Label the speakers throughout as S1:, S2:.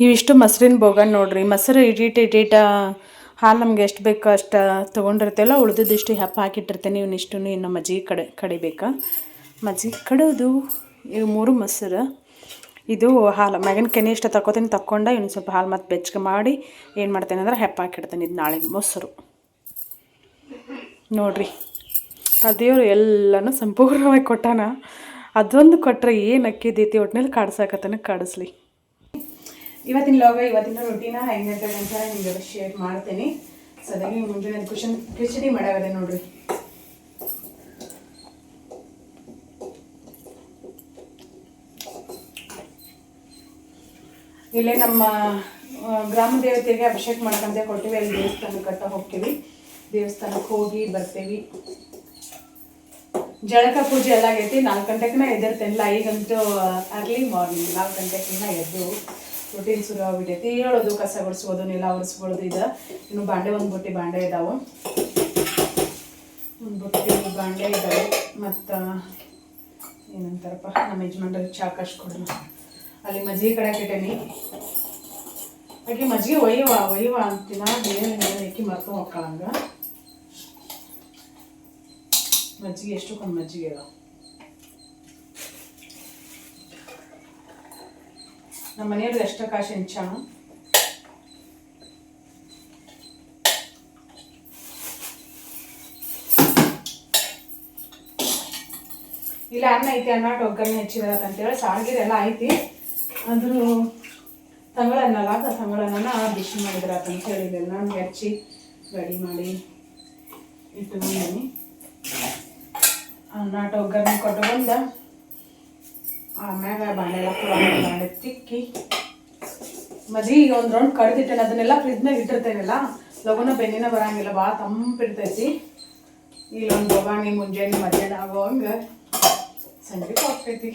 S1: ಇವಿಷ್ಟು ಮೊಸರಿನ ಬೋಗನ್ ನೋಡ್ರಿ, ಮೊಸರು ಇಡೀಟ್ ಇಡೀಟ ಹಾಲು ನಮ್ಗೆ ಎಷ್ಟು ಬೇಕೋ ಅಷ್ಟು ತೊಗೊಂಡಿರ್ತೇವಲ್ಲ ಉಳಿದಿದ್ದಿಷ್ಟು ಹೆಪ್ಪ ಹಾಕಿಟ್ಟಿರ್ತೇನೆ ಇವನ್ನಿಷ್ಟು ಇನ್ನು ಮಜ್ಜಿಗೆ ಕಡೆ, ಕಡಿಬೇಕಾ. ಮಜ್ಜಿಗೆ ಕಡೋದು, ಇವು ಮೂರು ಮೊಸರು. ಇದು ಹಾಲು ಮ್ಯಾಗಿನ ಕೆನೆ ಇಷ್ಟ ತಗೋತೀನಿ ತಕ್ಕೊಂಡು ಇನ್ನು ಸ್ವಲ್ಪ ಹಾಲು ಮತ್ತು ಬೆಚ್ಚಗೆ ಮಾಡಿ ಏನು ಮಾಡ್ತೇನೆ ಅಂದ್ರೆ ಹೆಪ್ಪ ಹಾಕಿಡ್ತೇನೆ ಇದು ನಾಳೆ ಮೊಸರು. ನೋಡ್ರಿ, ಆ ಎಲ್ಲನೂ ಸಂಪೂರ್ಣವಾಗಿ ಕೊಟ್ಟಾನ. ಅದೊಂದು ಕೊಟ್ಟರೆ ಏನು ಅಕ್ಕಿದೈತಿ ಒಟ್ಟಿನಲ್ಲಿ ಕಾಡಿಸಾಕತ್ತಾನೆ ಕಾಡಿಸ್ಲಿ. ಇವತ್ತಿನ ಲಾಗ ಇವತ್ತಿನ ರೊಟೀನ ಹೆಂಗಿರ್ತದೆ ಅಂತ ನಿಮ್ಗೆ ಶೇರ್ ಮಾಡ್ತೀನಿ. ಅದಾಗಿ ಮುಂಜಾನೆ ಕ್ವಶನ್ ಕಿಚಡಿ ಮಾಡಾಗದೆ ನೋಡ್ರಿ. ಇಲ್ಲೇ ನಮ್ಮ ಗ್ರಾಮ ದೇವತೆಗೆ ಅಭಿಷೇಕ ಮಾಡಕಂತೆ ಕೊಟ್ಟಿವಿ ಅಲ್ಲಿ ದೇವಸ್ಥಾನಕ್ಕೆ ಕಟ್ಟ ಹೋಗ್ತೀವಿ. ದೇವಸ್ಥಾನಕ್ಕೆ ಹೋಗಿ ಬರ್ತೀವಿ. ಜಳಕ ಪೂಜೆ ಎಲ್ಲ ಆಗೈತಿ. ನಾಲ್ಕು ಗಂಟೆಗೆ ಎದ್ದಿರ್ತೇನಿಲ್ಲ ಈಗಂತೂ ಅರ್ಲಿ ಮಾರ್ನಿಂಗ್ ನಾಲ್ಕು ಗಂಟೆಗೆ ಎದ್ದು. ರೊಟೀನ್ ಶುರು ಆಗ್ಬಿಟ್ಟೈತಿ. ಹೇಳೋದು, ಕಸ ಗುಡಿಸ್ಬೋದು ನೆಲ ಒರೆಸ್ಕೊಳ್ಳೋದು ಇದು. ಇನ್ನು ಬಾಂಡೆ ಒಂದು ಬುಟ್ಟಿ ಬಾಂಡೆ ಇದಾವೆ. ಒಂದು ಬುಟ್ಟಿ ಬಾಂಡೆ ಇದ್ದಾವೆ ಮತ್ತು, ಏನಂತಾರಪ್ಪ, ನಮ್ಮ ಯಜಮಾನ್ರಿಗೆ ಚಾ ಕೊಡೋಣ ಅಲ್ಲಿ ಮಜ್ಜಿಗೆ ಕಡೆ ಇಟ್ಟೇನಿ ಹಾಗೆ ಮಜ್ಜಿಗೆ ಒಯ್ಯವ ಒಯ್ಯವ ಅಂತಿನ, ಬೇರೆ ಅಕ್ಕಿ ಮರ್ತು ಮಕ್ಕಳಂಗ. ಮಜ್ಜಿಗೆ ಎಷ್ಟಕ್ಕೊಂದು ಮಜ್ಜಿಗೆ ಅದಾವ ನಮ್ಮ ಮನೆಯವ್ರದ್ದು ಎಷ್ಟ ಕಾಶಿ ಹೆಂಚ ಇಲ್ಲ, ಅನ್ನ ಐತಿ, ಅನ್ನ ಒಗ್ಗರಣೆ ಹೆಚ್ಚಿರತ್ತ ಅಂತೇಳಿ ಸಾರ್ಗಿರ್ ಎಲ್ಲ ಐತಿ. ಆದರೂ ತಂಗಳನ್ನಲ್ಲ ಆ ತಂಗಳನ್ನ ಬಿಸಿ ಮಾಡಿದ್ರ ಅಂತ ಹೇಳಿದೆ ನಾನು ಹೆಚ್ಚಿ ರೆಡಿ ಮಾಡಿ ಇಟ್ಟು ಅನ್ನ ಒಗ್ಗರಣೆ ಕೊಟ್ಟು ಬಂದ. ಆಮ್ಯಾಗ ಬಾಂಡೆಲ್ಲ ಬಾಂಡೆ ತಿಕ್ಕಿ ಮಜ್ಜಿಗೆ ಒಂದು ರೌಂಡ್ ಕಡ್ದಿಟ್ಟೇನೆ, ಅದನ್ನೆಲ್ಲ ಫ್ರಿಜ್ನಾಗ ಇಟ್ಟಿರ್ತೇನಲ್ಲ ಲಗುನ ಬೆನ್ನಿನ ಬರಂಗಿಲ್ಲ ಭಾಳ ತಂಪಿರ್ತೈತಿ ಇಲ್ಲೊಂದು ಬಗಾಣಿ ಮುಂಜಾನೆ, ಮಧ್ಯಾಹ್ನ ಆಗೋಂಗೆ ಸಂಜೆ ಹೋಗ್ತೈತಿ.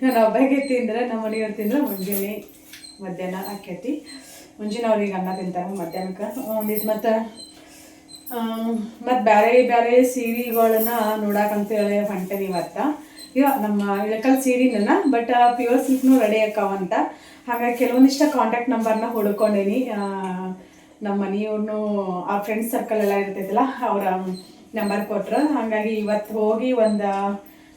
S1: ನಾನು ಹಬ್ಬಕ್ಕೆ ತಿಂದ್ರೆ, ನಮ್ಮ ಮನೆಯವ್ರು ತಿಂದ್ರೆ ಮುಂಜಾನೆ ಮಧ್ಯಾಹ್ನ ಆಕೈತಿ. ಮುಂಜಾನೆ ಅವ್ರಿಗೆ ಅನ್ನ ತಿಂತಾರೆ ಮಧ್ಯಾಹ್ನಕ್ಕೆ. ಒಂದಿಟ್ಟು ಮತ್ತು ಮತ್ತು ಬೇರೆ ಬೇರೆ ಸೀರೆಗಳನ್ನ ನೋಡಕ್ಕಂತೇಳಿ ಹೊಂಟೇನಿ ಇವತ್ತು. ಇವ ನಮ್ಮ ಇಳಕಲ್ ಸೀರಿನಲ್ಲ ಬಟ್ ಪ್ಯೂರ್ ಸಿಲ್ಕ್ನು ರೆಡಿ ಆಕಾವಂತ ಹಾಗಾಗಿ ಕೆಲವೊಂದಿಷ್ಟ ಕಾಂಟ್ಯಾಕ್ಟ್ ನಂಬರ್ನ ಹುಡ್ಕೊಂಡೇನಿ. ನಮ್ಮ ಮನೆಯವ್ರನ್ನು ಆ ಫ್ರೆಂಡ್ಸ್ ಸರ್ಕಲ್ ಎಲ್ಲ ಇರ್ತೈತಲ್ಲ, ಅವರ ನಂಬರ್ ಕೊಟ್ಟರು ಹಾಗಾಗಿ ಇವತ್ತು ಹೋಗಿ ಒಂದು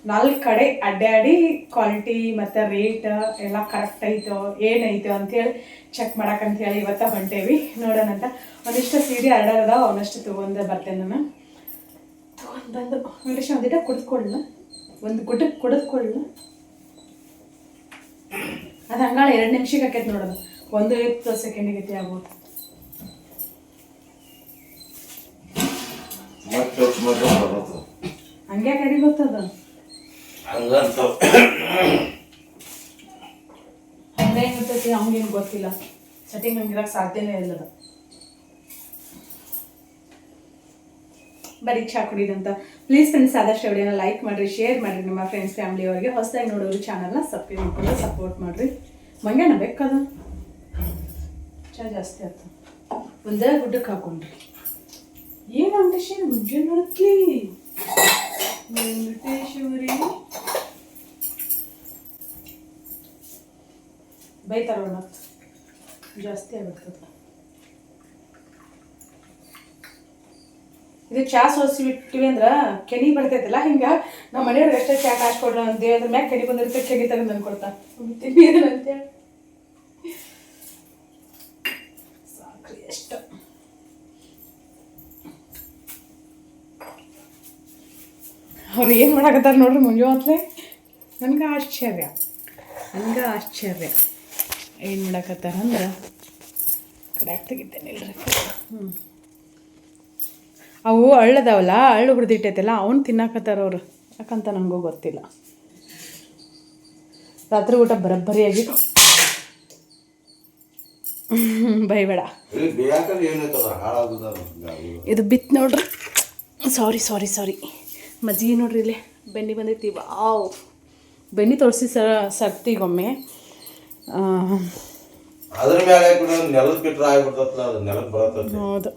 S1: ನಾಲ್ಕು ಕಡೆ ಅಡ್ಡಾಡಿ ಕ್ವಾಲಿಟಿ ಮತ್ತು ರೇಟ್ ಎಲ್ಲ ಕರೆಕ್ಟ್ ಐತೋ, ಏನೈತೋ ಅಂಥೇಳಿ ಚೆಕ್ ಹೇಳಿ ಇವತ್ತು ಹೊಂಟೇವಿ. ನೋಡೋಣ ಅಂತ. ಒಂದಿಷ್ಟು ಸೀರೆ ಆರ್ಡರ್ ಅದಾವ ಅವನಷ್ಟು ತೊಗೊಂಡು ಬರ್ತೇನೆ ನಾನು. ತೊಗೊಂಡು ಬಂದು ಒಂದಿಷ್ಟು ಒಂದಿಟ ಕುಡಿದ್ಕೊಳ್ಳ ಒಂದು ಗುಡ್ಡಕ್ಕೆ ಕುಡಿದ್ಕೊಳ್ಳ ಅದು ಹಂಗಾಳ ಎರಡು ನಿಮಿಷಕ್ಕೆ ಹಾಕೈತೆ ನೋಡೋದು ಒಂದು ಇತ್ತು ಸೆಕೆಂಡಿಗೆ ಆಗ್ಬೋದು.
S2: ಮತ್ತೆ ಬರುತ್ತೆ
S1: ಹಂಗೆ ಕಡಿ ಗೊತ್ತದ ಹಂಗೆ ಗೊತ್ತೈತಿ ಅವ್ನಿಗೇನು ಗೊತ್ತಿಲ್ಲ. ಸೆಟ್ಟಿಂಗ್ ಹಂಗಿರಕ್ಕೆ ಸಾಧ್ಯನೇ ಇಲ್ಲದ ಬರೀ ಚಾ ಕುಡಿದಂತ ಪ್ಲೀಸ್ ಫ್ರೆಂಡ್ಸ್ ಆದಷ್ಟು ವಿಡಿಯೋನ ಲೈಕ್ ಮಾಡಿರಿ ಶೇರ್ ಮಾಡಿರಿ. ನಿಮ್ಮ ಫ್ರೆಂಡ್ಸ್ ಫ್ಯಾಮಿಲಿಯವರಿಗೆ ಹೊಸದಾಗಿ ನೋಡೋರು ಚಾನಲ್ನ ಸಬ್ಸ್ಕ್ರೈಬ್ ಮಾಡ್ಕೊಂಡು ಸಪೋರ್ಟ್ ಮಾಡಿರಿ. ಮಂಗ್ಯಾನ ಬೇಕದ ಚಾ ಜಾಸ್ತಿ ಆಯ್ತು. ಒಂದೇ ಗುಡ್ಡಕ್ಕೆ ಹಾಕೊಂಡ್ರಿ. ಏನು ವೆಂಕಟೇಶ ಮುಂಜಾನೆ ನೋಡತ್ಲಿ? ವೆಂಕಟೇಶ್ವರಿ. ಬೈತಾರ ಜಾಸ್ತಿ ಆಗುತ್ತೆ ಇದು ಚಾ ಸೋಸಿ ಬಿಟ್ಟಿವಿ ಅಂದ್ರೆ ಕೆನಿ ಬರ್ತೈತಲ್ಲ, ಹಿಂಗ ನಮ್ಮ ಮನೆಯವ್ರಿಗೆ ಅಷ್ಟೇ ಚಾ ಕಾಸು ಕೊಡ್ರ ಅಂತ ಅದ್ರ ಮ್ಯಾಗ ಕೆನಿ ಬಂದಿರುತ್ತೆ, ಕೆನಿ ತಗೊಂಡ್ ನನ್ಗೆ ಕೊಡ್ತಾ. ಸಾಕ್ರಿ ಎಷ್ಟು ಅವ್ರು ಏನು ಮಾಡಾಕತ್ತಾರ ನೋಡ್ರಿ ಮುಂಜಾನೆ ನನಗೆ ಆಶ್ಚರ್ಯ. ನನ್ಗೆ ಆಶ್ಚರ್ಯ. ಏನು ಮಾಡಾಕತ್ತಾರ ಅಂದ್ರೆ? ಕಡೆ ತೆಗಿತೇನೆ ಇಲ್ರಿ ಹ್ಞೂ ಅವು ಅಳ್ಳದವಲ್ಲ ಅಳ್ಳು ಹುಡ್ದಿಟ್ಟೈತಲ್ಲ ಅವ್ನು ತಿನ್ನಕತ್ತಾರವ್ರು ಯಾಕಂತ ನನಗೂ ಗೊತ್ತಿಲ್ಲ. ರಾತ್ರಿ ಊಟ ಬರಬ್ಬರಿಯಾಗಿ. ಬೈಬೇಡ ಇದು ಬಿತ್ತು ನೋಡ್ರಿ. ಸಾರಿ ಸಾರಿ ಸಾರಿ. ಮಜ್ಜಿಗೆ ನೋಡ್ರಿ ಇಲ್ಲಿ. ಬೆನ್ನಿ ಬಂದೈತಿ ವಾವ್. ಬೆನ್ನಿ ತೋರಿಸಿ ಸರ ಸರ್ತಿಗೊಮ್ಮೆ. ಆ,
S2: ಅದ್ರ ಕೂಡ ನೆಲದ ಬಿಟ್ರೆ ಆಗ್ಬಿಡ್ತಲ್ಲ ಅದು ನೆಲಕ್ಕೆ ಬರತ್ತ.
S1: ಹೌದು.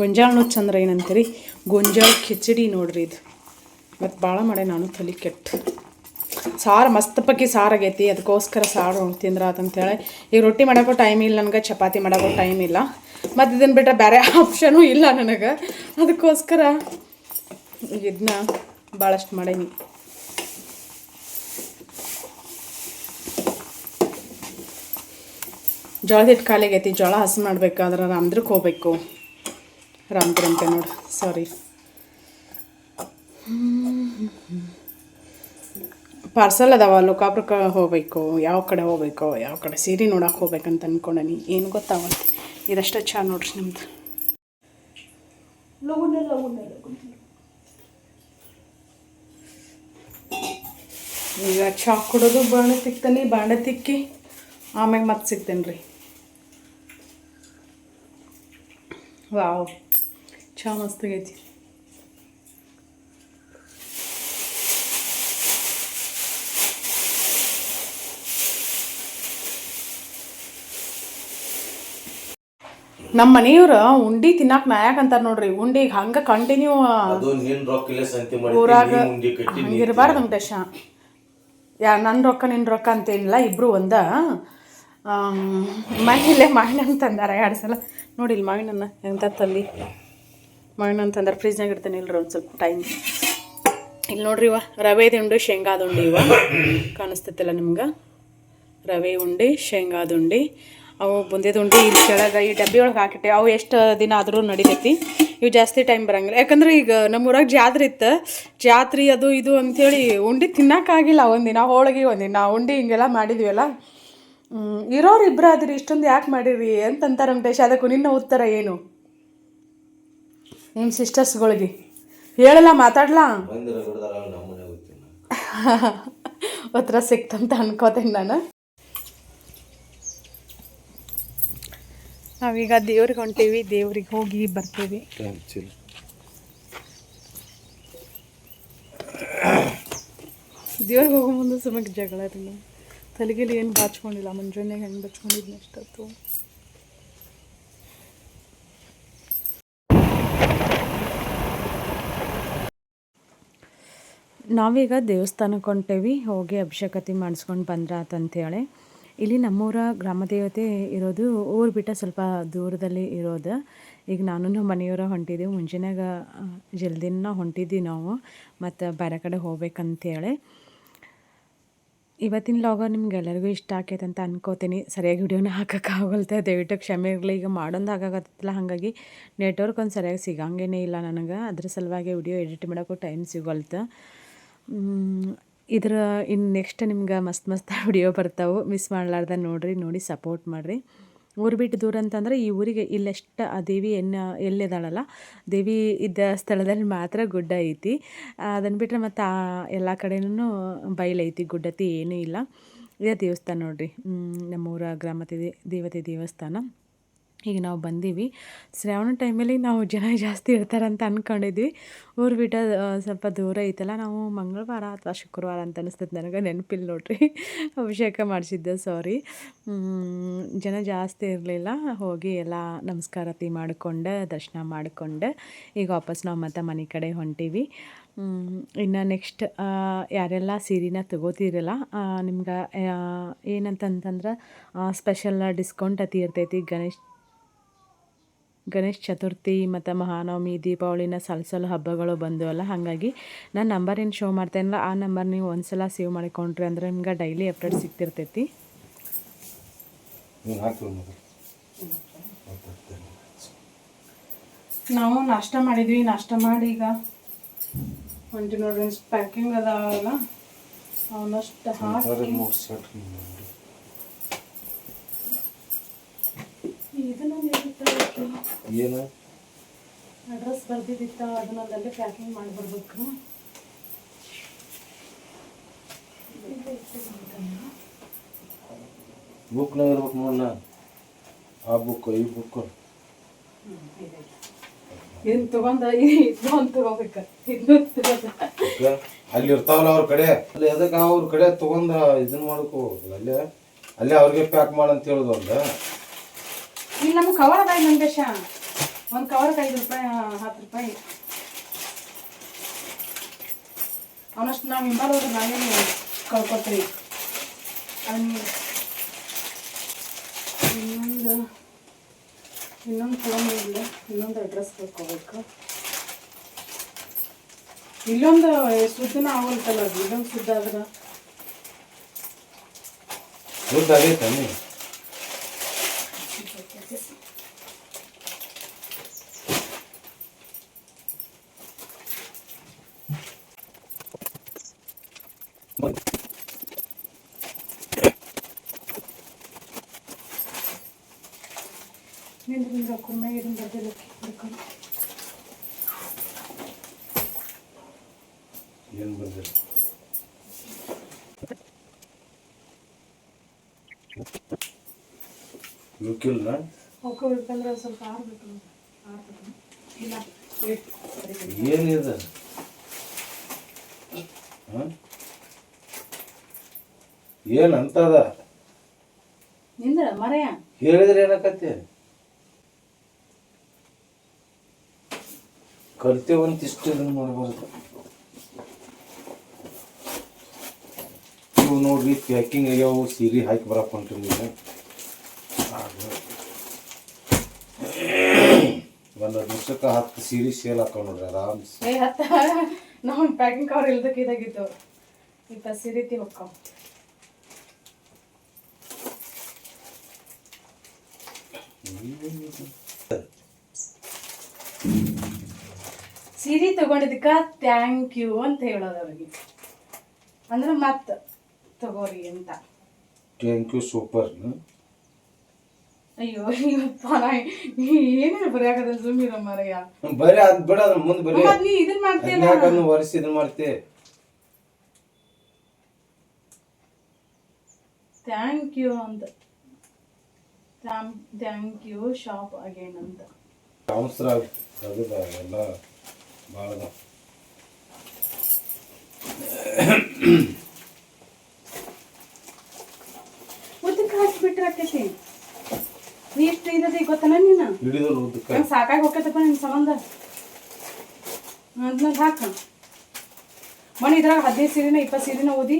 S1: ಗೊಂಜಾಳ ಚಂದ್ರ ಏನಂತೀರಿ? ಗೊಂಜಾಳ ಕಿಚಡಿ ನೋಡ್ರಿ ಇದು. ಮತ್ತು ಭಾಳ ಮಾಡೆ ನಾನು ತಲೆ ಕೆಟ್ಟು. ಸಾರು ಮಸ್ತ್ ಪಕ್ಕಿ ಆಗೈತಿ ಅದಕ್ಕೋಸ್ಕರ ಸಾರು ಹೇಳಿ ಈಗ ರೊಟ್ಟಿ ಮಾಡೋಕ್ಕೂ ಟೈಮ್ ಇಲ್ಲ, ನನಗೆ ಚಪಾತಿ ಮಾಡೋಕ್ಕೂ ಟೈಮ್ ಇಲ್ಲ. ಮತ್ತು ಇದನ್ನು ಬಿಟ್ಟರೆ ಬೇರೆ ಆಪ್ಷನೂ ಇಲ್ಲ ನನಗೆ. ಅದಕ್ಕೋಸ್ಕರ ಇದನ್ನ ಭಾಳಷ್ಟು ಮಾಡೀನಿ. ಜೋಳದ ಹಿಟ್ಟು ಖಾಲಿಗೈತಿ ಜೋಳ ಹಸಿ ಮಾಡ್ಬೇಕಾದ್ರೆ ರಾಮದ್ರಕ್ಕೆ ಹೋಗ್ಬೇಕು. ರಾಮದ್ರಂತೆ ನೋಡಿ ಸಾರಿ ಪಾರ್ಸಲ್ ಅದಾವ, ಲೋಕಾಪುರಕ್ಕೆ ಹೋಗ್ಬೇಕು, ಯಾವ ಕಡೆ ಹೋಗ್ಬೇಕು, ಯಾವ ಕಡೆ ಸೀರೆ ನೋಡಕ್ಕೆ ಹೋಗ್ಬೇಕಂತ ಅನ್ಕೊಂಡನಿ, ಏನು ಗೊತ್ತಾಗಲ್ಲ ಇದಷ್ಟೇ ಚಾ ನೋಡ್ರಿ ನಿಮ್ದು. ಈಗ ಚಾ ಕೊಡೋದು ಬಾಂಡೆ ತಿಕ್ತಾನೆ ಬಾಂಡೆ ತಿಕ್ಕಿ, ಆಮ್ಯಾಗ ಮತ್ತೆ ಸಿಗ್ತೇನೆ ರೀ ವಾವ್ ಚಾ ಮಸ್ತಾಗೈತಿ ನಮ್ಮ ಮನೆಯವ್ರ ಉಂಡಿ ತಿನ್ನಾಕ ನಾಯಕ್ ಅಂತಾರ ನೋಡ್ರಿ. ಉಂಡಿ ಹಂಗ ಕಂಟಿನ್ಯೂ ಊರಾಗ ಹಂಗಿರಬಾರ್ದು ವೆಂಕಟೇಶ. ಯಾ ನನ್ನ ರೊಕ್ಕ ನಿನ್ನ ರೊಕ್ಕ ಅಂತೇನಿಲ್ಲ ಇಬ್ರು ಒಂದ. ಮಹಿಳೆ ಮಾಡಿ ಅಂತಂದಾರ ತಂದಾರ ಎರಡು ಸಲ. ನೋಡಿ ಇಲ್ಲಿ ಮಾವಿನ ಎಂಥ ತಲ್ಲಿ. ಮಾವಿನ ಅಂತಂದ್ರೆ ತಂದಾರ ಫ್ರಿಜ್ನಾಗ ಇಡ್ತೇನೆ ಇಲ್ರಿ ಒಂದು ಸ್ವಲ್ಪ ಟೈಮ್ ಇಲ್ಲಿ ನೋಡ್ರಿ ಇವ ರವೆದು ಉಂಡೆ ಶೇಂಗಾದ ಉಂಡೆ ಇವ. ಕಾಣಿಸ್ತೈತಿಲ್ಲ ನಿಮ್ಗೆ? ರವೆ ಉಂಡೆ ಶೇಂಗಾದ ಉಂಡೆ ಅವು ಬುಂದಿದ ಉಂಡೆ ಇಲ್ಲಿ ಕೆಳಗೆ ಈ ಡಬ್ಬಿ ಒಳಗೆ ಹಾಕಿಟ್ಟೆ. ಅವು ಎಷ್ಟು ದಿನ ಆದರೂ ನಡಿತೈತಿ. ಇವು ಜಾಸ್ತಿ ಟೈಮ್ ಬರಂಗಿಲ್ಲ. ಯಾಕಂದ್ರೆ ಈಗ ನಮ್ಮ ಊರಾಗ ಜಾತ್ರೆ ಇತ್ತು. ಜಾತ್ರೆ ಅದು ಇದು ಅಂಥೇಳಿ ಉಂಡೆ ತಿನ್ನೋಕ್ಕಾಗಿಲ್ಲ ಒಂದಿನ ಹೋಳಿಗೆ ಒಂದಿನ. ಉಂಡೆ ಹಿಂಗೆಲ್ಲ ಮಾಡಿದ್ವಲ್ಲ ಹ್ಮ್, ಇರೋರು ಇಬ್ಬರು ಆದ್ರಿ ಇಷ್ಟೊಂದು ಯಾಕೆ ಮಾಡಿರಿ ಅಂತಂತಾರೆ ವೆಂಕಟೇಶ್ ಅದಕ್ಕೂ ನಿನ್ನ ಉತ್ತರ ಏನು? ನಿಮ್ಮ ಸಿಸ್ಟರ್ಸ್ಗಳಿಗೆ ಹೇಳಲ್ಲ ಮಾತಾಡ್ಲಾ?
S2: ಹತ್ರ ಬಿಡ್ದಾರ ನಮ್ಮ ಮನೆ ಹೋಗ್ತೀನಿ
S1: ಉತ್ತರ ಸಿಕ್ತಂತ ಅನ್ಕೋತೀನಿ ನಾನು. ನಾವೀಗ ದೇವ್ರಿಗೆ ಹೊಂಟೀವಿ ದೇವ್ರಿಗೆ ಹೋಗಿ ಬರ್ತೀವಿ. ದೇವ್ರಿಗೆ ಹೋಗೋ ಮುಂದೆ ಸುಮ್ಮನೆ ಜಗಳ ರೀ ನಾವು ತಲೆಗಿಲಿ ಏನು ಬಾಚ್ಕೊಂಡಿಲ್ಲ, ಮುಂಜಾನೆ ಹೆಂಗೆ ಬಚ್ಕೊಂಡಿದ್ನಿ ಅಷ್ಟೊತ್ತು. ನಾವೀಗ ದೇವಸ್ಥಾನಕ್ಕೆ ಹೊಂಟೇವಿ, ಹೋಗಿ ಅಭಿಷೇಕತಿ ಮಾಡಿಸ್ಕೊಂಡು ಬಂದ್ರಾತಂತೇಳಿ ಇಲ್ಲಿ ನಮ್ಮೂರ ಗ್ರಾಮ ದೇವತೆ ಇರೋದು, ಊರು ಬಿಟ್ಟ ಸ್ವಲ್ಪ ದೂರದಲ್ಲಿ ಇರೋದು. ಈಗ ನಾನು ನಮ್ಮ ಮನೆಯವರ ಹೊಂಟಿದ್ದೀವಿ ಮುಂಜಾನೆಗ ಜಲ್ದಿನ ಹೊಂಟಿದ್ದೀವಿ ನಾವು, ಮತ್ತು ಬೇರೆ ಕಡೆ ಹೋಗ್ಬೇಕಂತೇಳಿ. ಇವತ್ತಿನ ಲಾಗ ನಿಮ್ಗೆ ಎಲ್ಲರಿಗೂ ಇಷ್ಟ ಆಕೈತೆ ಅಂತ ಅನ್ಕೋತೀನಿ. ಸರಿಯಾಗಿ ವಿಡಿಯೋನ ಹಾಕೋಕ್ಕಾಗಲ್ತೆ ದಯವಿಟ್ಟು ಕ್ಷಮೆ ಇರಲಿ. ಈಗ ಮಾಡೋದು ಆಗಾಗತ್ತಿಲ್ಲ ಹಾಗಾಗಿ ನೆಟ್ವರ್ಕ್ ಒಂದು ಸರಿಯಾಗಿ ಸಿಗಂಗೇನೇ ಇಲ್ಲ ನನಗೆ. ಅದ್ರ ಸಲುವಾಗಿ ವಿಡಿಯೋ ಎಡಿಟ್ ಮಾಡೋಕ್ಕೂ ಟೈಮ್ ಸಿಗೋಲ್ತು. ಇದ್ರ ಇನ್ನು ನೆಕ್ಸ್ಟ್ ನಿಮ್ಗೆ ಮಸ್ತ್ ಮಸ್ತ್ ವಿಡಿಯೋ ಬರ್ತಾವೆ. ಮಿಸ್ ಮಾಡಲಾರ್ದ ನೋಡಿರಿ, ನೋಡಿ ಸಪೋರ್ಟ್ ಮಾಡಿರಿ. ಊರು ಬಿಟ್ಟು ದೂರ ಅಂತಂದ್ರೆ ಈ ಊರಿಗೆ ಇಲ್ಲೆಷ್ಟು ಆ ದೇವಿ ಎನ್ನ ಎಲ್ಲಿದ್ದಾಳಲ್ಲ, ದೇವಿ ಇದ್ದ ಸ್ಥಳದಲ್ಲಿ ಮಾತ್ರ ಗುಡ್ಡ ಐತಿ. ಅದನ್ನು ಬಿಟ್ಟರೆ ಮತ್ತು ಆ ಎಲ್ಲ ಕಡೆನೂ ಬಯಲೈತಿ ಗುಡ್ಡತಿ ಏನೂ ಇಲ್ಲ. ಇದೇ ದೇವಸ್ಥಾನ ನೋಡಿರಿ. ನಮ್ಮೂರ ಗ್ರಾಮತೆ ದೇವತೆ ದೇವಸ್ಥಾನ. ಈಗ ನಾವು ಬಂದೀವಿ. ಶ್ರಾವಣ ಟೈಮಲ್ಲಿ ನಾವು ಜನ ಜಾಸ್ತಿ ಇರ್ತಾರಂತ ಅಂದ್ಕೊಂಡಿದ್ವಿ ಊರು ಬಿಟ್ಟ ಸ್ವಲ್ಪ ದೂರ ಐತಲ್ಲ, ನಾವು ಮಂಗಳವಾರ ಅಥವಾ ಶುಕ್ರವಾರ ಅಂತ ಅನಿಸ್ತದೆ ನನಗೆ ನೆನಪಿಲ್ಲ ನೋಡ್ರಿ. ಅಭಿಷೇಕ ಮಾಡಿಸಿದ್ದೆ ಸಾರಿ ಜನ ಜಾಸ್ತಿ ಇರಲಿಲ್ಲ. ಹೋಗಿ ಎಲ್ಲ ನಮಸ್ಕಾರತಿ ಮಾಡಿಕೊಂಡೆ, ದರ್ಶನ ಮಾಡಿಕೊಂಡೆ. ಈಗ ವಾಪಸ್ ನಾವು ಮತ್ತೆ ಮನೆ ಕಡೆ ಹೊಂಟೀವಿ. ಇನ್ನು ನೆಕ್ಸ್ಟ್ ಯಾರೆಲ್ಲ ಸೀರೆನ ತಗೋತಿರಲ್ಲ ನಿಮ್ಗೆ ಏನಂತಂತಂದ್ರೆ ಸ್ಪೆಷಲ್ ಡಿಸ್ಕೌಂಟ್ ಅತಿ ಇರ್ತೈತಿ ಗಣೇಶ್ ಗಣೇಶ ಚತುರ್ಥಿ ಮತ್ತು ಮಹಾನವಮಿ ದೀಪಾವಳಿನ ಸಲ ಸಲ ಹಬ್ಬಗಳು ಅಲ್ಲ ಹಾಗಾಗಿ ನಾನು ನಂಬರ್ ಏನು ಶೋ ಮಾಡ್ತೇನಲ್ಲ ಆ ನಂಬರ್ ನೀವು ಒಂದು ಸಲ ಸೇವ್ ಮಾಡಿಕೊಂಡ್ರಿ ಅಂದ್ರೆ ನಿಮ್ಗೆ ಡೈಲಿ ಅಪ್ಡೇಟ್ ಸಿಗ್ತಿರ್ತೈತಿ ನಾವು ನಾಷ್ಟ ಮಾಡಿದ್ವಿ ನಾಷ್ಟ ಮಾಡಿ ಈಗ ಒಂದು ನೋಡ್ರಿ ಪ್ಯಾಕಿಂಗ್ ಅದಾವಲ್ಲ ಅವನಷ್ಟು ಹಾಕಿ
S2: ಏನು?
S1: ಅಡ್ರೆಸ್ ಬರ್ದಿದ್ದಿತ್ತ ಅದನ್ನೊಂದಲ್ಲೇ ಪ್ಯಾಕಿಂಗ್ ಮಾಡಿ ಬರ್ಬೇಕು.
S2: ಬುಕ್ನಾಗ ಇರ್ಬೇಕು ನೋಡಣ್ಣ ಆ ಬುಕ್ ಈ ಬುಕ್
S1: ಇದನ್ನ ತಗೊಂಡ ತಗೋಬೇಕು. ಇದನ್ನು
S2: ಅಲ್ಲಿ ಇರ್ತಾವಲ್ಲ ಅವ್ರ ಕಡೆ. ಅಲ್ಲಿ ಅದಕ್ಕೆ ಅವ್ರ ಕಡೆ ತಗೊಂಡ ಇದನ್ನ ಮಾಡಕ್. ಹೋಗ್ಬೇಕಲ್ಲ ಅಲ್ಲೇ ಅಲ್ಲೇ ಅವ್ರಿಗೆ ಪ್ಯಾಕ್ ಮಾಡಂತ ಹೇಳುದು ಒಂದು
S1: ಇಲ್ಲಿ ನಮ್ಗೆ ಕವರ್ ಅದ ಮಂಗೇಶ ಒಂದು ಕವರ್ಗೆ ಐದು ರೂಪಾಯಿ ಹತ್ತು ರೂಪಾಯಿ. ಅವನಷ್ಟು ನಾವು ಹಿಂಬಾಲ್ ಹೋದ್ರೆ ನಾವೇನು ಕಳ್ಕೊತೀವಿ ಇನ್ನೊಂದು ಇನ್ನೊಂದು ಇನ್ನೊಂದು ಇಲ್ಲ ಇನ್ನೊಂದು ಅಡ್ರೆಸ್ ಕಳ್ಕೊಬೇಕು ಇಲ್ಲೊಂದು ಸುದ್ದನ ಆಗಲ್ತಲ್ಲ ಇಲ್ಲೊಂದು ಸುದ್ದ ಆದ್ರೆ?
S2: ದುಡ್ಡು ಆಗೈತೆ ನೀ
S1: ನಿಂದ್ರಿಂದ ಕುರ್ಮೆ ಇದನ್ನ ಬರ್ದಿಲ್ಲ ಹುಡ್ಕೊಂಡು
S2: ಏನು ಬಂದಿಲ್ಲ ಯುಕಿಲ್ನ
S1: ಅವಕ್ಕೆ ಬೇಕಂದ್ರೆ ಸ್ವಲ್ಪ ಇಲ್ಲ
S2: ಏನಿದೆ? ಏನು ಏನಂತದ?
S1: ನಿಂದ್ರ ಮರೆಯ?
S2: ಹೇಳಿದ್ರೆ ಏನಕತ್ತೆ? ಕರ್ತೇವಂತ ಇಷ್ಟು ಇದನ್ನ ಮಾಡಬಾರ್ದು. ಇವು ನೋಡ್ರಿ ಪ್ಯಾಕಿಂಗ್ ಆಗ್ಯಾವು ಸೀರೆ ಹಾಕಿ ಬರಕ್ ಹೊಂಟ್ರಿ ನೀವು ಒಂದು ನಿಮಿಷಕ್ಕೆ ಹತ್ತು ಸೀರೆ ಸೇಲ್ ಹಾಕೊಂಡು ನೋಡ್ರಿ ಆರಾಮ್.
S1: ಏ ಹತ್ತ. ನಮ್ಮ ಪ್ಯಾಕಿಂಗ್ ಕವರ್ ಇಲ್ದಕ್ಕೆ ಇದಾಗಿತ್ತು. ಇಪ್ಪ ಸಿರಿತಿ ಹೊಕ್ಕಾವ ಸೀರೆ ತಗೊಂಡಿದ್ದಕ್ಕ ಥ್ಯಾಂಕ್ ಯು ಅಂತ ಹೇಳೋದು ಅವ್ರಿಗೆ. ಅಂದ್ರೆ ಮತ್ತೆ ತಗೋರಿ ಅಂತ.
S2: ಥ್ಯಾಂಕ್ ಯು ಸೂಪರ್
S1: ಅಯ್ಯೋ ನಾ ಏನೇನು ಮರಯ್ಯ?
S2: ಬರೀ ಅದ್ ಬಿಡ ಅದ್ರ ಮುಂದೆ ಬರೀ.
S1: ಮತ್ ನೀ ಇದನ್ ಮಾಡ್ತೀಯಲ್ಲ
S2: ಯಾಕಂದ್ರೆ ವರ್ಷ ಇದನ್ನ ಮಾಡ್ತಿ?
S1: ಥ್ಯಾಂಕ್ ಯು ಅಂತ. ಥ್ಯಾಂಕ್ ಯು ಶಾಪ್ ಅಗೇನ್ ಅಂತ.
S2: ಅವಸರ ಅದ ಎಲ್ಲ ಭಾಳ ಅದಾವ.
S1: ಉದ್ದಕ್ಕೆ ಹಾಕ್ಬಿಟ್ರೆ ಆಕೈತಿ ನೀ ಎಷ್ಟು ಇದದಿ ಗೊತ್ತಲ್ಲ ನೀನು
S2: ಹಿಡಿದ್ರು ಉದ್ದಕ್ಕ.
S1: ನಂಗೆ ಸಾಕಾಗಿ ಹೋಗ್ತೈತಪ್ಪ ನಿನ್ನ ಸಂಬಂಧ. ಅದನ್ನ ಹಾಕ. ಮನೆ ಇದ್ರಾಗ ಹದಿನೈದು ಸೀರೆನ ಇಪ್ಪತ್ತು ಸೀರೆನ ಓದಿ.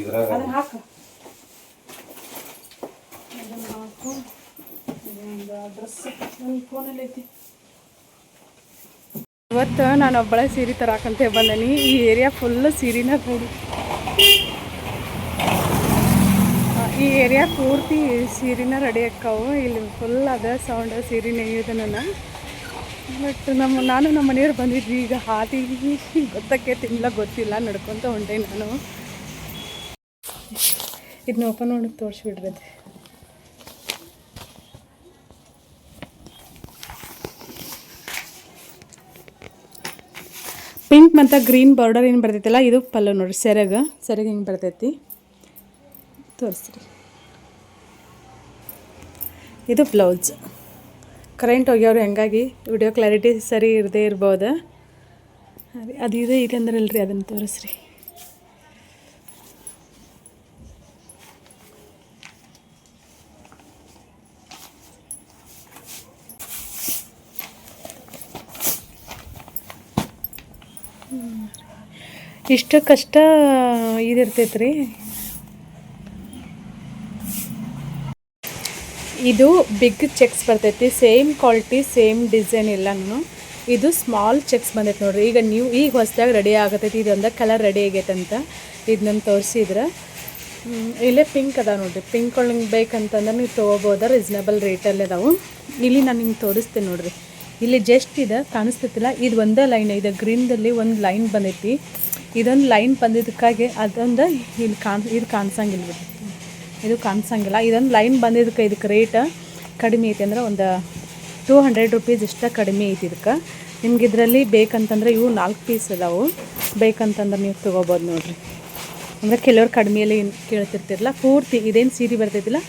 S2: ಇದ್ರಾಗ
S1: ಅದನ್ನ ಹಾಕ. ಇವತ್ತು ನಾನು ಒಬ್ಬಳೆ ಸೀರೆ ತರಾಕಂತ ಬಂದನಿ. ಈ ಏರಿಯಾ ಫುಲ್ ಸೀರೆನ ನೋಡಿ ಈ ಏರಿಯಾ ಪೂರ್ತಿ ಸೀರೆನ ರೆಡಿ ಆಕ್ಕಾವು ಇಲ್ಲಿ ಫುಲ್ ಅದ ಸೌಂಡ್ ಸೀರೆ ನೆಯ್ಯೋದು ನನ್ನ ಬಟ್ ನಮ್ಮ, ನಾನು ನಮ್ಮ ಮನೆಯವ್ರು ಬಂದಿದ್ವಿ. ಈಗ ಹಾದಿ ಗೊತ್ತಕ್ಕೆ ತಿನ್ನಲ್ಲ ಗೊತ್ತಿಲ್ಲ. ನಡ್ಕೊತ ಹೊಂಟೆ ನಾನು. ಇದನ್ನ ಓಪನ್ ಮಾಡಿ ತೋರಿಸ್ಬಿಡ್ರಿ ಪಿಂಕ್ ಮತ್ತು ಗ್ರೀನ್ ಬಾರ್ಡರ್ ಏನು ಬರ್ತೈತಲ್ಲ, ಇದು ಪಲ್ಲು ನೋಡಿರಿ, ಸೆರಗ. ಸೆರಗ ಹಿಂಗೆ ಬರ್ತೈತಿ? ತೋರಿಸ್ರಿ. ಇದು ಬ್ಲೌಸ್. ಕರೆಂಟ್ ಹೋಗ್ಯವ್ರು ಹಂಗಾಗಿ ವಿಡಿಯೋ ಕ್ಲಾರಿಟಿ ಸರಿ ಇರದೇ ಇರ್ಬೋದು? ಅದು ಇದೆ ಇದೆ ಅಂದ್ರಲ್ರಿ, ಅದನ್ನು ತೋರಿಸ್ರಿ. ಇಷ್ಟಕ್ಕಷ್ಟ ಇದಿರ್ತೈತೆ ರೀ ಇದು ಬಿಗ್ ಚೆಕ್ಸ್ ಬರ್ತೈತಿ ಸೇಮ್ ಕ್ವಾಲಿಟಿ ಸೇಮ್ ಡಿಸೈನ್ ಎಲ್ಲನೂ. ಇದು ಸ್ಮಾಲ್ ಚೆಕ್ಸ್ ಬಂದೈತೆ ನೋಡ್ರಿ. ಈಗ ನೀವು, ಈಗ ಹೊಸದಾಗಿ ರೆಡಿ ಆಗತೈತಿ, ಇದೊಂದು ಕಲರ್ ರೆಡಿ ಆಗೈತೆ ಅಂತ ಇದನ್ನ ತೋರಿಸಿದ್ರೆ. ಇಲ್ಲೇ ಪಿಂಕ್ ಅದಾವ ನೋಡ್ರಿ. ಪಿಂಕ್ ಒಳಗೆ ಬೇಕಂತಂದ್ರೆ ನೀವು ತೊಗೋಬೋದ ರೀಸನಬಲ್ ರೇಟಲ್ಲಿ ಅದಾವು. ಇಲ್ಲಿ ನಾನು ನಿಮ್ಗೆ ತೋರಿಸ್ತೇನೆ ನೋಡ್ರಿ. ಇಲ್ಲಿ ಜಸ್ಟ್ ಇದೆ ಕಾಣಿಸ್ತೈತಿಲ್ಲ. ಇದು ಒಂದೇ ಲೈನ್ ಇದೆ ಗ್ರೀನ್ದಲ್ಲಿ ಒಂದು ಲೈನ್ ಬಂದೈತಿ. ಇದೊಂದು ಲೈನ್ ಬಂದಿದ್ದಕ್ಕಾಗಿ ಅದೊಂದು ಇಲ್ಲಿ ಕಾಣ್, ಇದು ಕಾಣಿಸಂಗಿಲ್ಲ ಬಿಡ್ರಿ ಇದು ಕಾಣಿಸಂಗಿಲ್ಲ. ಇದೊಂದು ಲೈನ್ ಬಂದಿದ್ದಕ್ಕೆ ಇದಕ್ಕೆ ರೇಟ್ ಕಡಿಮೆ ಐತಿ ಅಂದ್ರೆ ಒಂದು ಟೂ ಹಂಡ್ರೆಡ್ ರುಪೀಸ್ ಇಷ್ಟ ಕಡಿಮೆ ಐತಿ ಇದಕ್ಕೆ. ನಿಮ್ಗೆ ಇದರಲ್ಲಿ ಬೇಕಂತಂದ್ರೆ ಇವು ನಾಲ್ಕು ಪೀಸ್ ಅದಾವು ಬೇಕಂತಂದ್ರೆ ನೀವು ತೊಗೋಬೋದು ನೋಡಿರಿ. ಅಂದರೆ ಕೆಲವ್ರು ಕಡಿಮೆಯಲ್ಲಿ ಕೇಳ್ತಿರ್ತಿರಲ್ಲ ಪೂರ್ತಿ ಇದೇನು ಸೀರೆ ಬರ್ತೈತಿಲ್ಲ,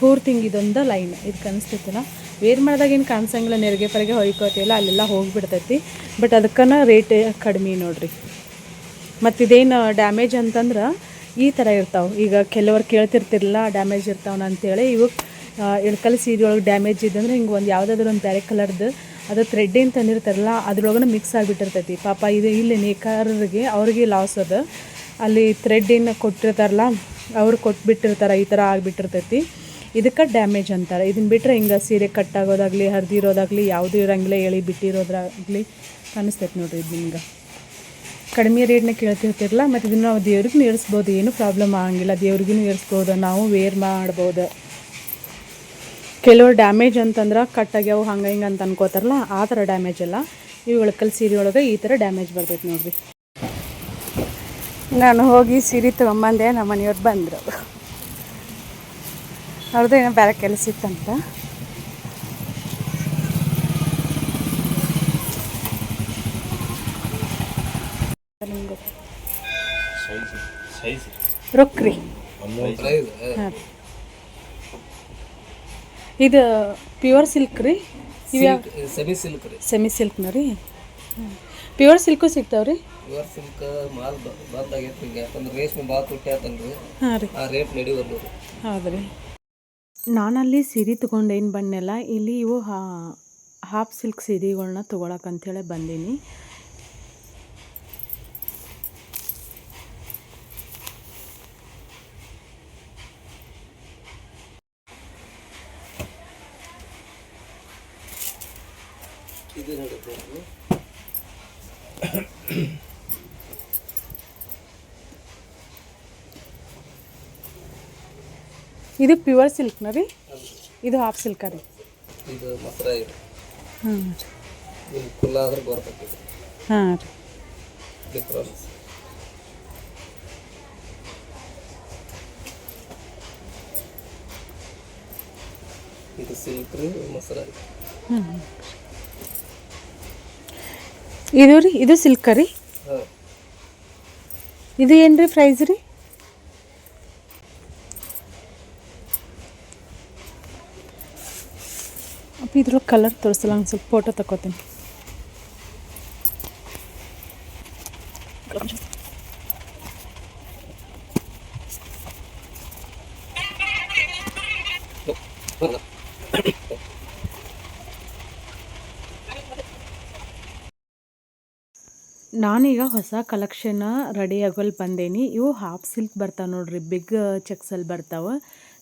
S1: ಪೂರ್ತಿ ಹಿಂಗೆ ಇದೊಂದು ಲೈನ್ ಇದು ಕಾಣಿಸ್ತೈತಿಲ್ಲ ವೇರ್ ಮಾಡಿದಾಗ ಏನು ಕಾಣಿಸಂಗಿಲ್ಲ, ನೆರಿಗೆ ಪರಿಗೆ ಹೊಯ್ಕೋತಿಲ್ಲ ಅಲ್ಲೆಲ್ಲ ಹೋಗಿಬಿಡ್ತೈತಿ. ಬಟ್ ಅದಕ್ಕನ ರೇಟ್ ಕಡಿಮೆ ನೋಡಿರಿ. ಮತ್ತು ಇದೇನು ಡ್ಯಾಮೇಜ್ ಅಂತಂದ್ರೆ ಈ ಥರ ಇರ್ತಾವೆ. ಈಗ ಕೆಲವರು ಕೇಳ್ತಿರ್ತಿರಲ್ಲ ಡ್ಯಾಮೇಜ್ ಇರ್ತಾವನ ಅಂತೇಳಿ ಇವು ಇಳ್ಕಲ್ ಸೀರೆ ಒಳಗೆ ಡ್ಯಾಮೇಜ್ ಇದ್ದಂದ್ರೆ ಹಿಂಗೆ ಒಂದು ಯಾವುದಾದ್ರೂ ಒಂದು ಬೇರೆ ಕಲರ್ದು ಅದು ಥ್ರೆಡ್ ಏನು ತಂದಿರ್ತಾರಲ್ಲ ಅದ್ರೊಳಗೂ ಮಿಕ್ಸ್ ಆಗಿಬಿಟ್ಟಿರ್ತೈತಿ. ಪಾಪ ಇದು ಇಲ್ಲಿ ನೇಕಾರರಿಗೆ ಅವ್ರಿಗೆ ಲಾಸ್ ಅದು. ಅಲ್ಲಿ ಥ್ರೆಡ್ ಏನು ಕೊಟ್ಟಿರ್ತಾರಲ್ಲ, ಅವ್ರು ಕೊಟ್ಬಿಟ್ಟಿರ್ತಾರೆ, ಈ ಥರ ಆಗಿಬಿಟ್ಟಿರ್ತೈತಿ. ಇದಕ್ಕೆ ಡ್ಯಾಮೇಜ್ ಅಂತಾರೆ. ಇದನ್ನು ಬಿಟ್ಟರೆ ಹಿಂಗೆ ಸೀರೆ ಕಟ್ಟಾಗೋದಾಗಲಿ ಹರಿದಿರೋದಾಗಲಿ ಯಾವುದೂ ಇರೋಂಗಿಲ್ಲ, ಎಳಿ ಬಿಟ್ಟಿರೋದಾಗಲಿ ಕಾಣಿಸ್ತೈತೆ ನೋಡಿರಿ ಇದು ನಿಮ್ಗೆ. ಕಡಿಮೆ ರೇಟ್ನ ಕೇಳ್ತಿರ್ತಿರಲ್ಲ ಮತ್ತು ಇದನ್ನು ನಾವು ದೇವ್ರಿಗೆ ಏರಿಸ್ಬೋದು, ಏನೂ ಪ್ರಾಬ್ಲಮ್ ಆಗಂಗಿಲ್ಲ. ದೇವ್ರಿಗೂ ಏರಿಸ್ಬೋದು, ನಾವು ವೇರ್ ಮಾಡ್ಬೋದು. ಕೆಲವರು ಡ್ಯಾಮೇಜ್ ಅಂತಂದ್ರೆ ಕಟ್ಟಾಗ್ಯಾವು ಹಂಗೆ ಹಿಂಗೆ ಅಂತ ಅನ್ಕೋತಾರಲ್ಲ, ಆ ಥರ ಡ್ಯಾಮೇಜ್ ಅಲ್ಲ ಈ ಒಳಕಲ್ ಸೀರೆ ಒಳಗೆ ಈ ಥರ ಡ್ಯಾಮೇಜ್ ಬರ್ತೈತೆ ನೋಡ್ರಿ. ನಾನು ಹೋಗಿ ಸೀರೆ ತೊಗೊಂಬಂದೆ ನಮ್ಮ ಮನೆಯವ್ರು ಬಂದರು. ಅವ್ರದ್ದು ಏನೋ ಬೇರೆ ಕೆಲಸ ಇತ್ತಂತ ನಿಮ್ಗೆ ರೊಕ್ರಿ. ಹಾಂ ಇದು ಪ್ಯೂರ್ ಸಿಲ್ಕ್ ರೀ?
S3: ಸೆಮಿ ಸಿಲ್ಕ್ ರೀ.
S1: ಸೆಮಿ ಸಿಲ್ಕ್ನ ರೀ? ಪ್ಯೂರ್ ಸಿಲ್ಕು ರೀ?
S3: ಪ್ಯೂರ್ ಸಿಲ್ಕ್ ಮಾಲ್ ಬಂದ್ ಆಗೈತ್ರಿ ಈಗ ಯಾಕಂದ್ರೆ ರೇಷ್ಮೆ ಭಾಳ ತುಟ್ಟಿ ಆತಲ್ರಿ
S1: ಹಾಂ ರೀ.
S3: ಆ ರೇಟ್ ನಡಿವಲ್ಲು ರೀ.
S1: ಹೌದ್ರಿ ನಾನಲ್ಲಿ ಸೀರೆ ತೊಗೊಂಡೇನು ಬಂದೆಲ್ಲ ಇಲ್ಲಿ ಇವು ಹಾಫ್ ಸಿಲ್ಕ್ ಸೀರೆಗಳನ್ನ ತೊಗೊಳಕ್ಕೆ ಅಂಥೇಳಿ ಬಂದೀನಿ
S3: ಇದು ನಡೀತದೆ
S1: ಇದು ಪ್ಯೂರ್ ಸಿಲ್ಕ್ನ ರೀ? ಇದು ಹಾಫ್ ಸಿಲ್ಕ ರೀ.
S3: ಇದು ಮಸರಾಯಿ ರೀ
S1: ಹಾಂ
S3: ಇದು ಕುಲ್ಲ ಆದ್ರೆ ಬರ್ತೈತಿ
S1: ಹಾಂ ರೀ.
S3: ಡಿಫ್ರೆನ್ಸ್ ಇದು ಸಿಲ್ಕ್ ರೀ ಮಸರಾಯಿ
S1: ಇದು ರೀ ಇದು ಸಿಲ್ಕ ರೀ? ಇದು ಏನು ರೀ ಪ್ರೈಸ್ ರೀ? ಅಪ್ಪ ಕಲರ್ ತೋರಿಸಲ್ಲ, ಒಂದು ಸ್ವಲ್ಪ ಫೋಟೋ ತಗೋತೀನಿ. ನಾನೀಗ ಹೊಸ ಕಲೆಕ್ಷನ್ ರೆಡಿ ಆಗೋಲ್ಲಿ ಬಂದೇನಿ. ಇವು ಹಾಫ್ ಸಿಲ್ಕ್ ಬರ್ತಾವೆ ನೋಡ್ರಿ ಬಿಗ್ ಚೆಕ್ಸಲ್ಲಿ ಬರ್ತಾವೆ.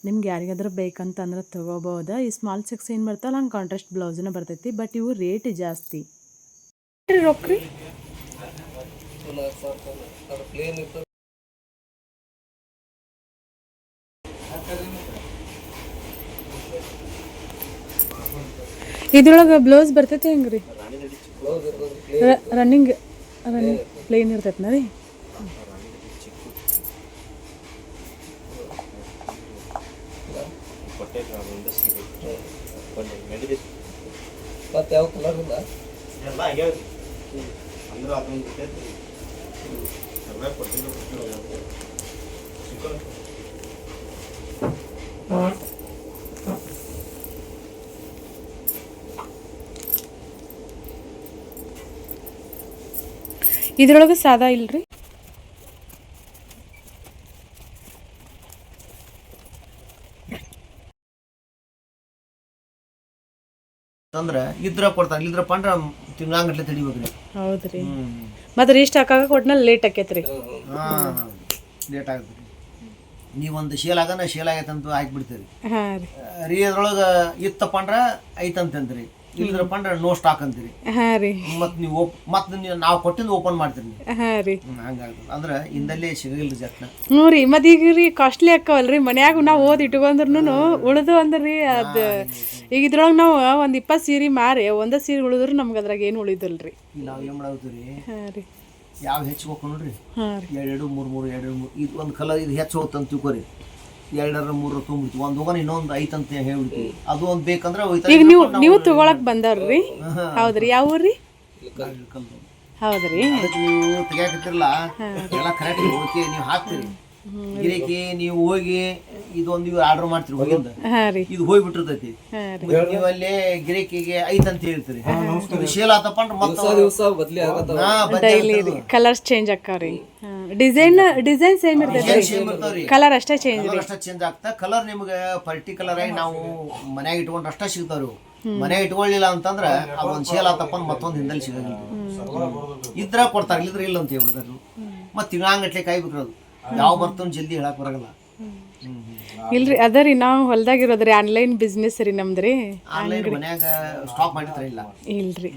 S1: ನಿಮ್ಗೆ ಯಾರಿಗಾದ್ರೂ ಬೇಕಂತಂದ್ರೆ ತೊಗೋಬೋದು. ಈ ಸ್ಮಾಲ್ ಚೆಕ್ಸ್ ಏನು ಬರ್ತಲ್ಲ, ಹಂಗೆ ಕಾಂಟ್ರಾಸ್ಟ್ ಬ್ಲೌಸನ್ನ ಬರ್ತೈತಿ ಬಟ್ ಇವು ರೇಟ್ ಜಾಸ್ತಿ. ಇದ್ರೊಳಗೆ ಬ್ಲೌಸ್ ಬರ್ತೈತಿ
S3: ಹೆಂಗ್ರಿ?
S1: ರನ್ನಿಂಗ್ ರನ್ನಿಂಗ್ ಪ್ಲೇನ್ ಇರ್ತೈತೆ ರೀ
S3: ಮತ್ತೆ ಯಾವ ಕಲರ್ ಇಲ್ಲ
S2: ಎಲ್ಲ ಅಂದ್ರೆ ಅದೊಂದು ಎಲ್ಲ.
S1: ಇದ್ರೊಳಗೆ ಸಾದಾ ಇಲ್ರಿ
S4: ತಂದ್ರೆ ಇದ್ರ ಕೊಡ್ತಾನೆ ಇದ್ರ ಪಂಡ್ರ ತಿಂಗಳಂಗಟ್ಲೆ ತಡಿಬೇಕ್ರಿ
S1: ಹೌದ್ರಿ. ಮತ್ತೆ ರೀಸ್ಟ್ ಹಾಕಾಗ ಕೊಟ್ನಲ್ಲಿ ಲೇಟ್ ಆಕೈತ್ರಿ.
S4: ಹಾಂ ಲೇಟ್ ಆಗುತ್ತೆ. ನೀವೊಂದು ಶೇಲ್ ಆಗನ ಶೇಲ್ ಆಗೈತೆ ಅಂತ ಹಾಕ್ಬಿಡ್ತೀರಿ
S1: ರೀ.
S4: ರೀ ಅದ್ರೊಳಗೆ ಇತ್ತಪ್ಪ ಅಂದ್ರೆ ಐತಂತಂದ್ರಿ. ಇಲ್ದ್ರ ಪಂಡ್ರ ನೋ ಸ್ಟಾಕ್ ಅಂತೀರಿ.
S1: ಹಾಂ ರೀ.
S4: ಮತ್ತೆ ನೀವು ಮತ್ತೆ ನೀವು ನಾವು ಕೊಟ್ಟಿದ್ದು ಓಪನ್ ಮಾಡ್ತೀರಿ
S1: ಹಾಂ ರೀ.
S4: ಹಂಗಾಗ್ತದೆ. ಅಂದ್ರೆ ಇಂದಲ್ಲೇ ಸಿಗಲಿಲ್ಲ ಜಟ್ನ
S1: ಹ್ಞೂ ರೀ ಮತ್ತೆ ಈಗ ರೀ ಕಾಸ್ಟ್ಲಿ ಅಕ್ಕವಲ್ರಿ ಮನ್ಯಾಗ ನಾವು ಓದಿ ಇಟ್ಕೊಂಡ್ರು ಉಳಿದು ಅಂದ್ರಿ ಅದು ಈಗ ಇದ್ರೊಳಗೆ ನಾವು ಒಂದು ಇಪ್ಪತ್ತು ಸೀರೆ ಮಾರಿ ಒಂದೇ ಸೀರೆ ಉಳಿದ್ರು ನಮ್ಗೆ ಅದ್ರಾಗ ಏನು ಉಳಿದಲ್ರಿ.
S4: ನಾವು ಏನು ಮಾಡಾವ್ತೀರಿ
S1: ಹಾಂ ರೀ.
S4: ಯಾವ
S1: ಹೆಚ್ಚು ಹೋಗ್ಕೊಂಡ್ರಿ
S4: ಎರಡು ಮೂರು ಮೂರು ಎರಡು ಮೂರು. ಇದು ಒಂದು ಕಲರ್ ಇದು ಹೆಚ್ಚು ಹೋಗ್ತಂತ ತಿಳ್ಕೊರಿ. ಎರಡರ ಮೂರು ತುಂಬಿತ್ತು. ಒಂದು ಹೋಗೋಣ ಇನ್ನೊಂದು ಐತಂತ ಹೇಳ್ಬಿಡ್ತೀವಿ. ಅದು ಒಂದು ಬೇಕಂದ್ರೆ
S1: ಈಗ ನೀವು ನೀವು ತಗೊಳಕ್ ಬಂದವ್ರಿ ಹೌದ್ರಿ. ಯಾವ ಊರ್ರಿ? ಹೌದ್ರಿ.
S4: ನೀವು ತೆಗಿಯಾಕತ್ತಿರಲ್ಲ? ಎಲ್ಲ ಕರೆಕ್ಟ್ ಓಕೆ ನೀವು ಹಾಕ್ತೀರಿ. ಗಿರಾಕಿ ನೀವು ಹೋಗಿ ಇದೊಂದು ಆರ್ಡರ್ ಮಾಡ್ತೀರಿ ಹೋಗಿಂದ? ಇದು ಹೋಗ್ಬಿಟ್ಟಿರ್ತೈತಿ.
S1: ಹಾಂ ರೀ.
S4: ಮತ್ತೆ ನೀವು ಅಲ್ಲಿ ಗಿರಾಕಿಗೆ ಅಂತ ಹೇಳ್ತೀರಿ. ಶೇಲ್ ಆತಪ್ಪ ಅಂದ್ರೆ ಮತ್ತೆ
S1: ಕಲರ್ಸ್ ಚೇಂಜ್ ಆಕ್ಕಾವ್ರಿ ಡಿಸೈನ್ ಡಿಸೈನ್ ಸೇಮ್ ಇರ್ತೈತಿ ಕಲರ್ ಅಷ್ಟೇ ಚೇಂಜ್
S4: ಅಷ್ಟೇ ಚೇಂಜ್ ಆಗ್ತಾ ಕಲರ್ ನಿಮಗೆ ಪರ್ಟಿಕ್ಯುಲರ್ ಆಗಿ ನಾವು ಮನ್ಯಾಗ ಇಟ್ಕೊಂಡ್ರೆ ಅಷ್ಟೇ ಸಿಗ್ತಾವ್ರಿ. ಮನೆ ಮನ್ಯಾಗ ಇಟ್ಕೊಳ್ಳಿಲ್ಲ ಅಂತಂದ್ರ ಅದೊಂದ್ ಶೇಲ್ ಆತಪ್ಪ ಮತ್ತೊಂದು ಹಿಂದಲ್ಲಿ ಸಿಗಂಗಿಲ್ಲ ಇದ್ರ ಕೊಡ್ತಾರ ಇಲ್ದ್ರ ಇಲ್ಲ ಅಂತ ಹೇಳ್ಬಿಡ್ತಾರ. ಮತ್ ತಿಂಗಳಂಗಟ್ಲೆ ಕಾಯ್ಬೇಕ್ರಿ ಅದು. ಯಾವ ಬರ್ತಾನೆ ಜಲ್ದಿ ಹೇಳಕ್ ಬರಲ್ಲ.
S1: ಇಲ್ರಿ ಅದ ರೀ ನಾವು ಹೊಲ್ದಾಗಿರೋದ್ರಿ ಆನ್ಲೈನ್ ಬಿಸ್ನೆಸ್ ರೀ ನಮ್ದು ರೀ.
S4: ಆನ್ಲೈನ್ ಮನ್ಯಾಗ ಸ್ಟಾಕ್ ಮಾಡಿದ್ರ ಇಲ್ಲ.
S1: ಇಲ್ರಿ.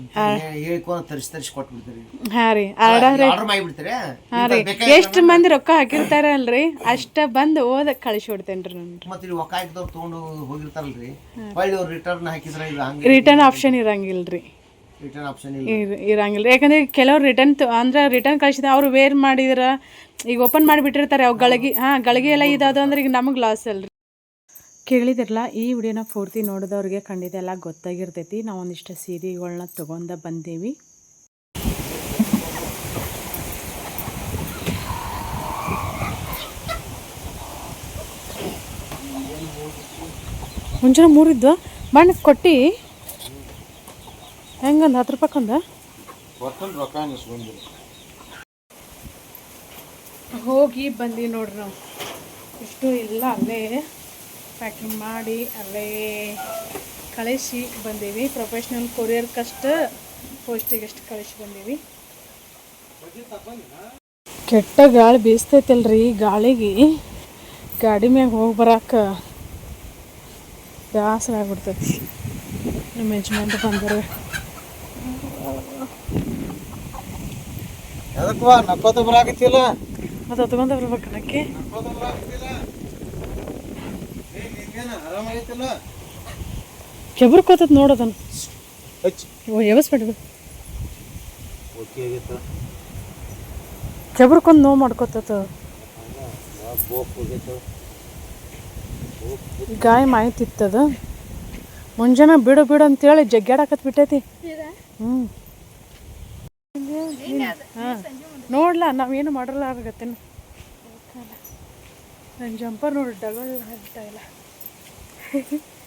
S4: ಹೇಳ್ಕೊಂಡು ತರಿಸಿ ತರಿಸಿ ಕೊಟ್ಬಿಡ್ತೀರಿ.
S1: ಹಾ ರೀ ಆರ್ಡರ್
S4: ಆರ್ಡರ್ ಮಾಡಿಬಿಡ್ತೀರಿ?
S1: ಹಾ ರೀ. ಎಷ್ಟು ಮಂದಿ ರೊಕ್ಕ ಹಾಕಿರ್ತಾರ ಅಲ್ರಿ ಅಷ್ಟ ಬಂದು ಓದ ಕಳಿಸಿ ಬಿಡ್ತೇನ್ರಿ ನಾನು
S4: ಮತ್ತೆ ಇಲ್ಲಿ ಒಕ್ಕ ಹಾಕಿದವ್ರು ತೊಗೊಂಡು ಹೋಗಿರ್ತಾರಲ್ರಿ. ಹೊಳ್ಳಿ ಅವ್ರು ರಿಟರ್ನ್ ಹಾಕಿದ್ರೆ ಇಲ್ಲ ಹಂಗೆ
S1: ರಿಟರ್ನ್ ಆಪ್ಷನ್ ಇರಂಗಿಲ್ರಿ.
S4: ರಿಟರ್ನ್ ಆಪ್ಷನ್ ಇಲ್ಲ.
S1: ಇರಂಗಿಲ್ಲ ಯಾಕಂದ್ರೆ ಕೆಲವ್ರು ರಿಟರ್ನ್ ಅಂದ್ರೆ ರಿಟರ್ನ್ ಕಳಿಸಿದ ಅವ್ರು ವೇರ್ ಮಾಡಿದ್ರ ಈಗ ಓಪನ್ ಮಾಡಿಬಿಟ್ಟಿರ್ತಾರೆ ಅವು ಗಳಿಗೆ. ಹಾಂ ಗಳಿಗೆ ಎಲ್ಲ ಇದಾದ ಅಂದ್ರೆ ಈಗ ನಮಗೆ ಲಾಸ್ ಅಲ್ರಿ. ಕೇಳಿದಿರಲ್ಲ ಈ ವಿಡಿಯೋನ ಪೂರ್ತಿ ನೋಡಿದವ್ರಿಗೆ ಖಂಡಿತ ಎಲ್ಲ ಗೊತ್ತಾಗಿರ್ತೈತಿ. ನಾವು ಒಂದಿಷ್ಟು ಸೀರೆಗಳನ್ನ ತೊಗೊಂಡ ಬಂದೇವಿ. ಮುಂಜಾನೆ ಮೂರಿದ್ದು ಮಣ್ಣು ಕೊಟ್ಟು. ಹೆಂಗಂದು ಹತ್ತು
S2: ರೂಪಾಯಿ ಕಂದ
S1: ಹೋಗಿ ಬಂದು ನೋಡ್ರಿ ನಾವು. ಇಷ್ಟು ಎಲ್ಲ ಅಲ್ಲೇ ಪ್ಯಾಕಿಂಗ್ ಮಾಡಿ ಅಲ್ಲೇ ಕಳಿಸಿ ಬಂದೀವಿ. ಪ್ರೊಫೆಷ್ನಲ್ ಕೊರಿಯರ್ಕಷ್ಟ ಪೋಸ್ಟಿಗಷ್ಟು ಕಳಿಸಿ ಬಂದೀವಿ. ಕೆಟ್ಟ ಗಾಳಿ ಬೀಸ್ತೈತಲ್ರಿ ಗಾಳಿಗೆ. ಗಾಡಿ ಮ್ಯಾಗ ಹೋಗಿ ಬರಾಕ ಬೇಸರ ಆಗ್ಬಿಡ್ತೈತಿ. ನಮ್ಮ ಯಜಮಾನ್ ಬಂದರು.
S2: ಅದಕ್ಕೆ ನಕ್ಕೋತ ಬರಾಕತ್ತಿಲ್ಲ
S1: ಮತ್ತು ಹೊತ್ಕೊಂತ ಬರ್ಬೇಕು ಅಕ್ಕಿ
S2: ನಕ್ಕೋತ ಬರಾಕತ್ತಿಲ್ಲ ಏ ನಿಂಗೇನ ಆರಾಮಾಗೈತಿಲ್ಲ
S1: ಕೆಬ್ರು ಕೋತತ್ ನೋಡೋದನ್ನು
S2: ಆಗೈತ
S1: ಕೆಬ್ರಕ್ಕೊಂದು ನೋವು
S2: ಮಾಡ್ಕೋತ
S1: ಗಾಯ ಮಾಹಿತಿತ್ತದ. ಮುಂಜಾನೆ ಬಿಡು ಬಿಡು ಅಂತೇಳಿ ಜಗ್ಗ್ಯಾಡಕತ್ ಬಿಟ್ಟೈತಿ. ಹ್ಞೂ ಹಾಂ. ನೋಡ್ಲಾ ನಾವೇನು ಮಾಡಲ್ಲ ಆಗತ್ತೆ ನನ್ನ ಜಂಪರ್ ನೋಡಿ ಡಗಲ್ ಆಗ್ತಾ ಇಲ್ಲ.